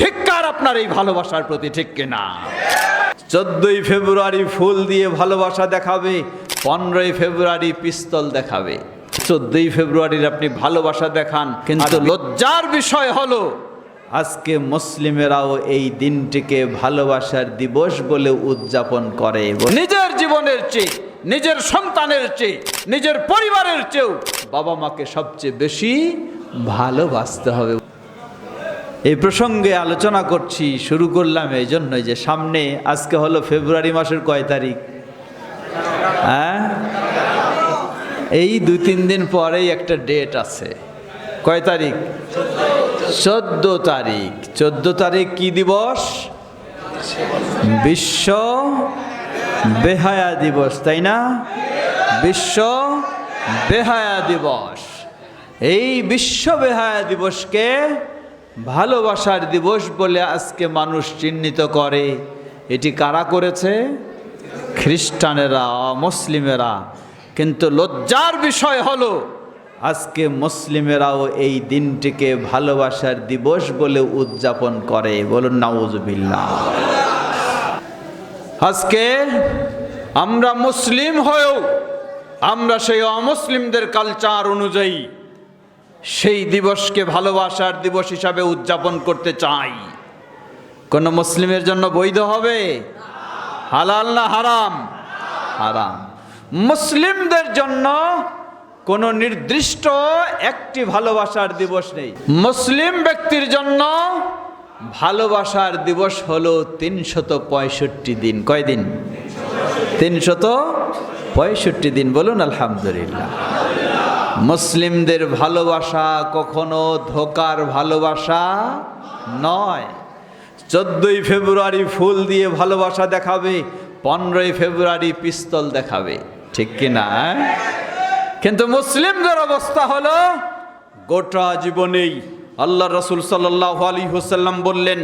ধিক্কার আপনার এই ভালোবাসার প্রতি ঠিক কিনা? চোদ্দই ফেব্রুয়ারি ফুল দিয়ে ভালোবাসা দেখাবে পনেরোই ফেব্রুয়ারি পিস্তল দেখাবে। চোদ্দই ফেব্রুয়ারির আপনি ভালোবাসা দেখান কিন্তু লজ্জার বিষয় হলো আজকে মুসলিমেরাও এই দিনটিকে ভালোবাসার দিবস বলে উদযাপন করে। নিজের জীবনের চেয়ে নিজের সন্তানের চেয়ে নিজের পরিবারের চেয়েও বাবা মাকে সবচেয়ে বেশি ভালোবাসতে হবে। এই প্রসঙ্গে আলোচনা করছি, শুরু করলাম এই জন্যই যে সামনে আজকে হলো ফেব্রুয়ারি মাসের কয় তারিখ? হ্যাঁ? এই দুই তিন দিন পরেই একটা ডেট আছে। কয় তারিখ? চোদ্দ তারিখ। চোদ্দ তারিখ কি দিবস? বিশ্ব বেহায়া দিবস, তাই না? বিশ্ব বেহায়া দিবস। এই বিশ্ব বেহায়া দিবসকে ভালোবাসার দিবস বলে আজকে মানুষ চিহ্নিত করে। এটি কারা করেছে? খ্রিস্টানেরা, মুসলিমেরা। কিন্তু লজ্জার বিষয় হলো, আজকে মুসলিমেরাও এই দিনটিকে ভালোবাসার দিবস বলে উদযাপন করে। বলুন নাউজুবিল্লাহ আজকে আমরা মুসলিম হয়েও, আমরা সেই অমুসলিমদের কালচার অনুযায়ী সেই দিবসকে ভালোবাসার দিবস হিসাবে উদযাপন করতে চাই। কোন মুসলিমের জন্য বৈধ হবে? হালাল না হারাম? হারাম। মুসলিমদের জন্য কোনো নির্দিষ্ট একটি ভালোবাসার দিবস নেই। মুসলিম ব্যক্তির জন্য ভালোবাসার দিবস হলো তিনশত পঁয়ষট্টি দিন। কয়দিন? তিনশত পঁয়ষট্টি দিন। বলুন, আলহামদুলিল্লাহ। মুসলিমদের ভালোবাসা কখনো ধোকার ভালোবাসা নয়। চোদ্দই ফেব্রুয়ারি ফুল দিয়ে ভালোবাসা দেখাবে, পনেরোই ফেব্রুয়ারি পিস্তল দেখাবে। ঠিক কিনা কিন্তু মুসলিমদের অবস্থা হলো, গোটা জীবনেই আল্লাহ রসুল সাল্লাহ আলী হুসাল্লাম বললেন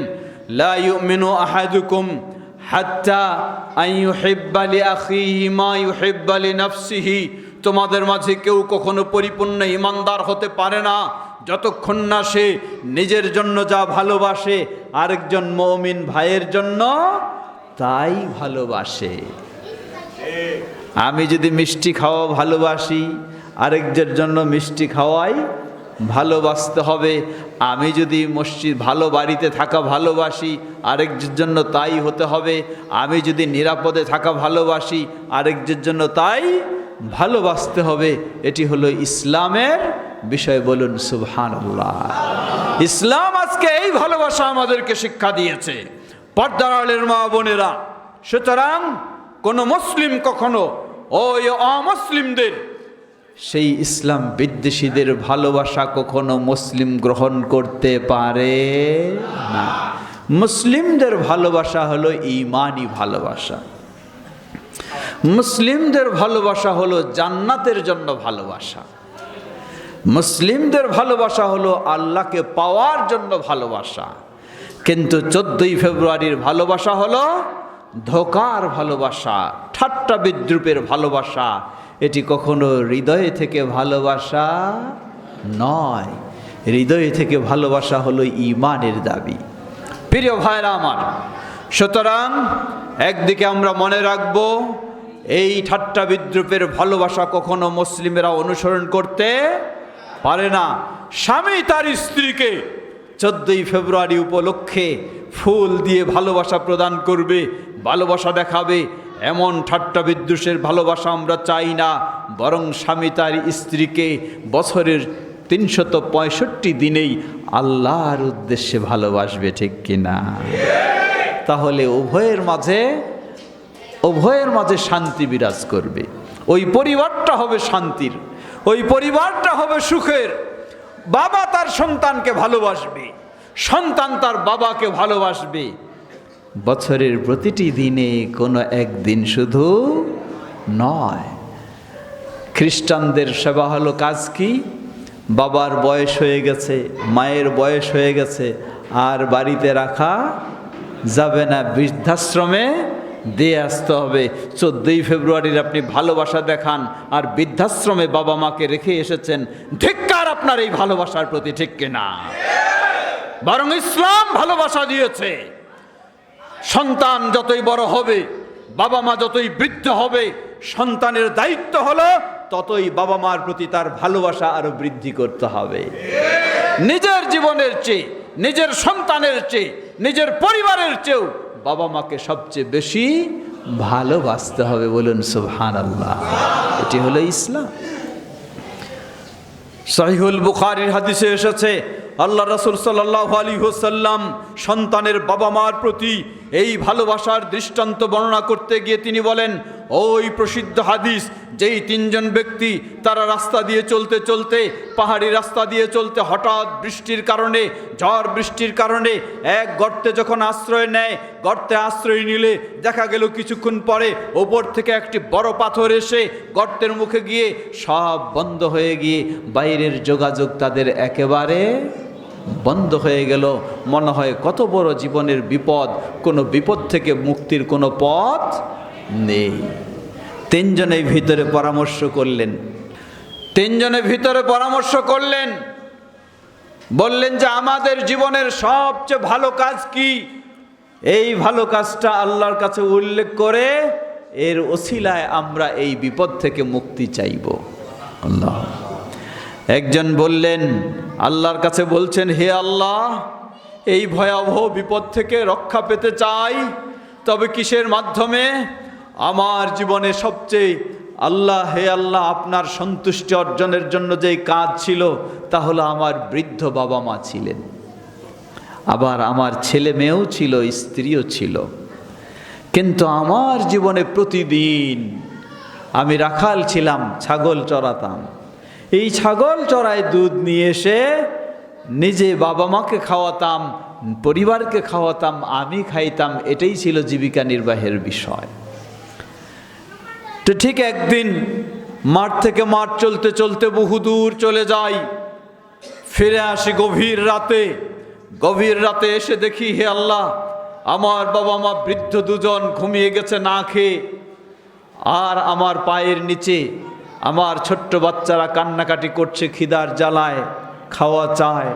হাত্তা আইয়ুহিব্বালি আখিহি মা ইউহিব্বালি নাফসিহি তোমাদের মাঝে কেউ কখনো পরিপূর্ণ ইমানদার হতে পারে না। যতক্ষণ না সে নিজের জন্য যা ভালোবাসে, আরেকজন মৌমিন ভাইয়ের জন্য তাই ভালোবাসে। আমি যদি মিষ্টি খাওয়া ভালোবাসি, আরেকজনের জন্য মিষ্টি খাওয়াই ভালোবাসতে হবে। আমি যদি মসজিদ ভালো বাড়িতে থাকা ভালোবাসি, আরেকজনের জন্য তাই হতে হবে। আমি যদি নিরাপদে থাকা ভালোবাসি, আরেকজনের জন্য তাই ভালোবাসতে হবে, এটি হলো ইসলামের বিষয় বলুন সুবহান ইসলাম আজকে এই ভালোবাসা আমাদেরকে শিক্ষা দিয়েছে। পর্দার আলের মা বোনেরা, সুতরাং কোনো মুসলিম কখনো ওই অমুসলিমদের, সেই ইসলাম বিদ্বেষীদের ভালোবাসা কখনো মুসলিম গ্রহণ করতে পারে না। মুসলিমদের ভালোবাসা হলো ইমানই ভালোবাসা। মুসলিমদের ভালোবাসা হলো জান্নাতের জন্য ভালোবাসা। মুসলিমদের ভালোবাসা হলো আল্লাহকে পাওয়ার জন্য ভালোবাসা। কিন্তু চোদ্দই ফেব্রুয়ারির ভালোবাসা হলো ধোকার ভালোবাসা, ঠাট্টা বিদ্রুপের ভালোবাসা। এটি কখনো হৃদয় থেকে ভালোবাসা নয়, হৃদয় থেকে ভালোবাসা হলো ইমানের দাবি। প্রিয় ভাইরা আমার, সুতরাং একদিকে আমরা মনে রাখব এই ঠাট্টা বিদ্রুপের ভালোবাসা কখনো মুসলিমেরা অনুসরণ করতে পারে না। স্বামী তার স্ত্রীকে চোদ্দই ফেব্রুয়ারি উপলক্ষে ফুল দিয়ে ভালোবাসা প্রদান করবে, ভালোবাসা দেখাবে। এমন ঠাট্টা বিদ্রুষের ভালোবাসা আমরা চাই না, বরং স্বামী তার স্ত্রীকে বছরের তিনশত পঁয়ষট্টি দিনেই আল্লাহর উদ্দেশ্যে ভালোবাসবে, ঠিক কিনা? তাহলে উভয়ের মাঝে উভয়ের মাঝে শান্তি বিরাজ করবে। ওই পরিবারটা হবে শান্তির, ওই পরিবারটা হবে সুখের। বাবা তার সন্তানকে ভালোবাসবে, সন্তান তার বাবাকে ভালোবাসবে। বছরের প্রতিটি দিনে কোনো একদিন শুধু নয়। খ্রিস্টানদের সেবা হলো কাজ কি? বাবার বয়স হয়ে গেছে, মায়ের বয়স হয়ে গেছে, আর বাড়িতে রাখা যাবে না। বৃদ্ধাশ্রমে দিয়ে আসতে হবে। চোদ্দই ফেব্রুয়ারির আপনি ভালোবাসা দেখান, আর বৃদ্ধাশ্রমে বাবা মাকে রেখে এসেছেন, ধিক্কার আপনার এই ভালোবাসার প্রতি, ঠিক কিনা? বরং ইসলাম ভালোবাসা দিয়েছে। সন্তান যতই বড় হবে, বাবা মা যতই বৃদ্ধ হবে, সন্তানের দায়িত্ব হলো ততই বাবা মার প্রতি তার ভালোবাসা আরও বৃদ্ধি করতে হবে। নিজের জীবনের চেয়ে, নিজের সন্তানের চেয়ে, নিজের পরিবারের চেয়েও বাবা মাকে সবচেয়ে বেশি ভালোবাসতে হবে বলুন সুবহান আল্লাহ এটি হলো ইসলাম। সহিহুল বুখারির হাদিসে এসেছে, আল্লাহ রসুল সাল্লাহ আলী হোসাল্লাম সন্তানের বাবা মার প্রতি এই ভালোবাসার দৃষ্টান্ত বর্ণনা করতে গিয়ে তিনি বলেন, ওই প্রসিদ্ধ হাদিস, যেই তিনজন ব্যক্তি তারা রাস্তা দিয়ে চলতে চলতে, পাহাড়ি রাস্তা দিয়ে চলতে হঠাৎ বৃষ্টির কারণে, ঝড় বৃষ্টির কারণে এক গর্তে যখন আশ্রয় নেয়, গর্তে আশ্রয় নিলে দেখা গেল কিছুক্ষণ পরে ওপর থেকে একটি বড় পাথর এসে গর্তের মুখে গিয়ে সব বন্ধ হয়ে গিয়ে বাইরের যোগাযোগ তাদের একেবারে বন্ধ হয়ে গেল। মনে হয় কত বড় জীবনের বিপদ, কোনো বিপদ থেকে মুক্তির কোনো পথ নেই। তিনজনের ভিতরে পরামর্শ করলেন। তিনজনের ভিতরে পরামর্শ করলেন। বললেন যে, আমাদের জীবনের সবচেয়ে ভালো কাজ কি? এই ভালো কাজটা আল্লাহর কাছে উল্লেখ করে এর ওসিলায় আমরা এই বিপদ থেকে মুক্তি চাইব। আল্লাহ। একজন বললেন, আল্লাহর কাছে বলছেন, হে আল্লাহ, এই ভয়াবহ বিপদ থেকে রক্ষা পেতে চাই, তবে কিসের মাধ্যমে? আমার জীবনে সবচেয়ে আল্লাহ, হে আল্লাহ, আপনার সন্তুষ্টি অর্জনের জন্য যেই কাজ ছিল, তা হলো আমার বৃদ্ধ বাবা মা ছিলেন। আবার আমার ছেলে মেয়েও ছিল, স্ত্রীও ছিল। কিন্তু আমার জীবনে প্রতিদিন আমি রাখাল ছিলাম, ছাগল চড়াতাম। এই ছাগল চড়ায় দুধ নিয়ে এসে নিজে বাবা মাকে খাওয়াতাম, পরিবারকে খাওয়াতাম, আমি খাইতাম, এটাই ছিল জীবিকা নির্বাহের বিষয়। তো ঠিক একদিন মাঠ থেকে মাঠ চলতে চলতে বহুদূর চলে যাই, ফিরে আসি গভীর রাতে। গভীর রাতে এসে দেখি, হে আল্লাহ, আমার বাবা মা বৃদ্ধ দুজন ঘুমিয়ে গেছে না খেয়ে, আর আমার পায়ের নিচে আমার ছোট্ট বাচ্চারা কান্নাকাটি করছে, খিদার জ্বালায়, খাওয়া চায়।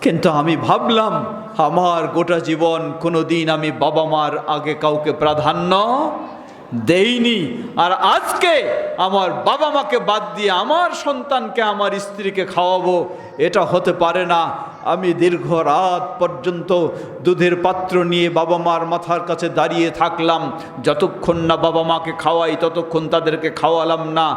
কিন্তু আমি ভাবলাম, আমার গোটা জীবন কোনো দিন আমি বাবা মার আগে কাউকে প্রাধান্য দেইনি। আর আজকে আমার বাবা মাকে বাদ দিয়ে আমার সন্তানকে, আমার স্ত্রীকে খাওয়াবো, এটা হতে পারে না। আমি দীর্ঘ রাত পর্যন্ত দুধের পাত্র নিয়ে বাবা মার মাথার কাছে দাঁড়িয়ে থাকলাম। যতক্ষণ না বাবা মাকে খাওয়াই, ততক্ষণ তাদেরকে খাওয়ালাম না।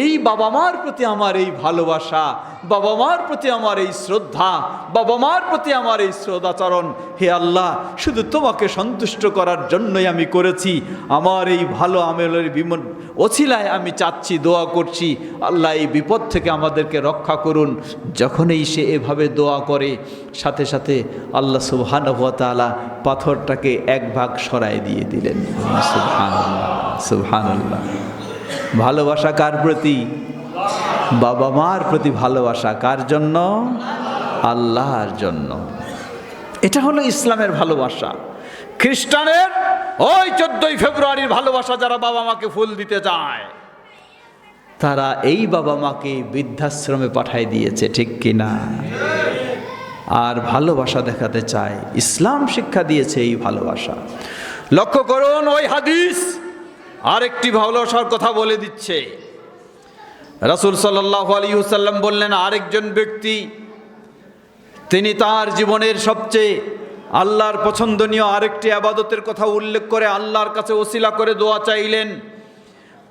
এই বাবা মার প্রতি আমার এই ভালোবাসা, বাবা মার প্রতি আমার এই শ্রদ্ধা, বাবা মার প্রতি আমার এই শ্রদ্ধাচরণ, হে আল্লাহ, শুধু তোমাকে সন্তুষ্ট করার জন্যই আমি করেছি। আমার এই ভালো আমেলের বিমন, অছিলায় আমি চাচ্ছি, দোয়া করছি। আল্লাহ এই বিপদ থেকে আমাদেরকে রক্ষা করুন। যখনই সে এভাবে দোয়া করে সাথে সাথে আল্লাহ সুবহানতালা পাথরটাকে এক ভাগ সরাই দিয়ে দিলেন। সুবহানাল্লাহ ভালোবাসা কার প্রতি? বাবা মার প্রতি ভালোবাসা কার জন্য? আল্লাহর জন্য। এটা হলো ইসলামের ভালোবাসা। খ্রিস্টানের ওই চোদ্দই ফেব্রুয়ারির ভালোবাসা যারা বাবা মাকে ফুল দিতে যায় তারা এই বাবা মাকে বৃদ্ধাশ্রমে পাঠাই দিয়েছে, ঠিক কিনা? আর ভালোবাসা দেখাতে চায়। ইসলাম শিক্ষা দিয়েছে এই ভালোবাসা। লক্ষ্য করুন, ওই হাদিস আরেকটি ভালোবাসার কথা বলে দিচ্ছে। রাসুল সাল্লাহ আলী হুসাল্লাম বললেন, আরেকজন ব্যক্তি, তিনি তার জীবনের সবচেয়ে আল্লাহর পছন্দনীয় আরেকটি আবাদতের কথা উল্লেখ করে আল্লাহর কাছে ওসিলা করে দোয়া চাইলেন।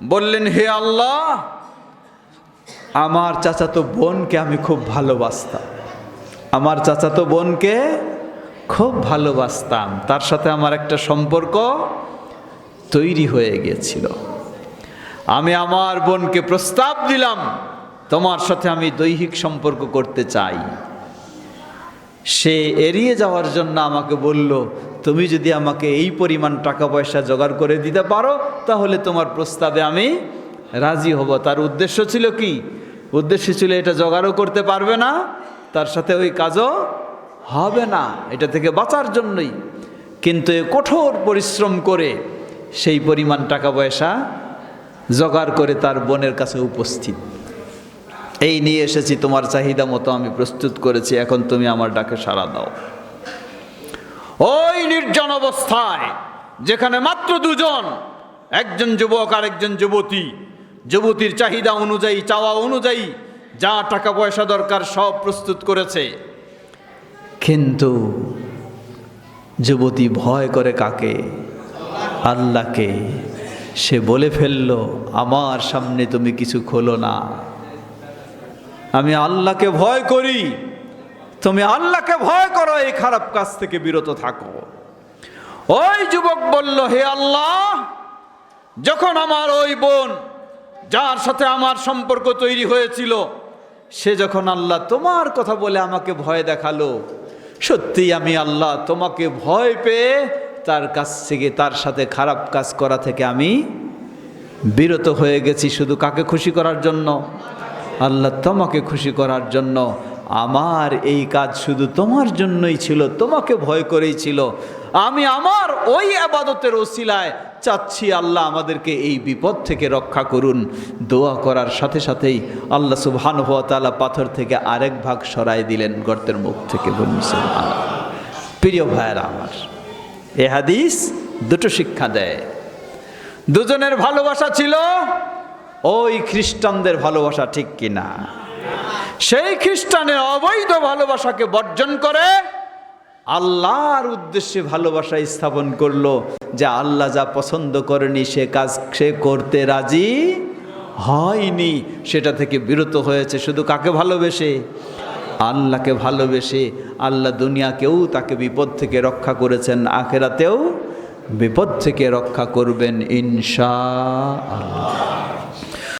বললেন, হে আল্লাহ, আমার চাচাতো বোনকে আমি খুব ভালোবাসতাম। আমার চাচাতো বোনকে খুব ভালোবাসতাম। তার সাথে আমার একটা সম্পর্ক তৈরি হয়ে গিয়েছিল। আমি আমার বোনকে প্রস্তাব দিলাম, তোমার সাথে আমি দৈহিক সম্পর্ক করতে চাই। সে এড়িয়ে যাওয়ার জন্য আমাকে বলল, তুমি যদি আমাকে এই পরিমাণ টাকা পয়সা জোগাড় করে দিতে পারো, তাহলে তোমার প্রস্তাবে আমি রাজি হব। তার উদ্দেশ্য ছিল কি? উদ্দেশ্য ছিল এটা জোগাড়ও করতে পারবে না তার সাথে ওই কাজও হবে না। এটা থেকে বাঁচার জন্যই। কিন্তু কঠোর পরিশ্রম করে সেই পরিমাণ টাকা পয়সা জোগাড় করে তার বোনের কাছে উপস্থিত। এই নিয়ে এসেছি, তোমার চাহিদা মতো আমি প্রস্তুত করেছি, এখন তুমি আমার ডাকে সাড়া দাও। ওই নির্জন অবস্থায়, যেখানে মাত্র দুজন, একজন যুবক আর একজন যুবতী। যুবতীর চাহিদা অনুযায়ী, চাওয়া অনুযায়ী যা টাকা পয়সা দরকার সব প্রস্তুত করেছে। কিন্তু যুবতী ভয় করে কাকে? আল্লাহকে। সে বলে ফেলল, আমার সামনে তুমি কিছু খোলো না। আমি আল্লাহকে ভয় করি। তুমি আল্লাহকে ভয় করো, এই খারাপ কাজ থেকে বিরত থাকো। ওই যুবক বলল, হে আল্লাহ, যখন আমার ওই বোন, যার সাথে আমার সম্পর্ক তৈরি হয়েছিল সে যখন আল্লাহ তোমার কথা বলে আমাকে ভয় দেখাল, সত্যি আমি আল্লাহ তোমাকে ভয় পেয়ে তার কাছ থেকে, তার সাথে খারাপ কাজ করা থেকে আমি বিরত হয়ে গেছি শুধু কাকে খুশি করার জন্য? আল্লাহ তোমাকে খুশি করার জন্য। আমার এই কাজ শুধু তোমার জন্যই ছিল, তোমাকে ভয় করেই ছিল। আমি আমার ওই আবাদতের ওসিলায় চাচ্ছি আল্লাহ আমাদেরকে এই বিপদ থেকে রক্ষা করুন। দোয়া করার সাথে সাথেই আল্লাহ সুবহান তালা পাথর থেকে আরেক ভাগ সরাই দিলেন গর্তের মুখ থেকে প্রিয় ভাইয়েরা আমার, এ হাদিস দুটো শিক্ষা দেয়। দুজনের ভালোবাসা ছিল, ওই খ্রিস্টানদের ভালোবাসা ঠিক কিনা? সেই খ্রিস্টানের অবৈধ ভালোবাসাকে বর্জন করে আল্লাহর উদ্দেশ্যে ভালোবাসা স্থাপন করল যে আল্লাহ যা পছন্দ করেনি, সে কাজ সে করতে রাজি হয়নি। সেটা থেকে বিরত হয়েছে। শুধু কাকে ভালোবেসে? আল্লাহকে ভালোবেসে। আল্লাহ দুনিয়াকেও তাকে বিপদ থেকে রক্ষা করেছেন, আখেরাতেও বিপদ থেকে রক্ষা করবেন ইনশা আল্লাহ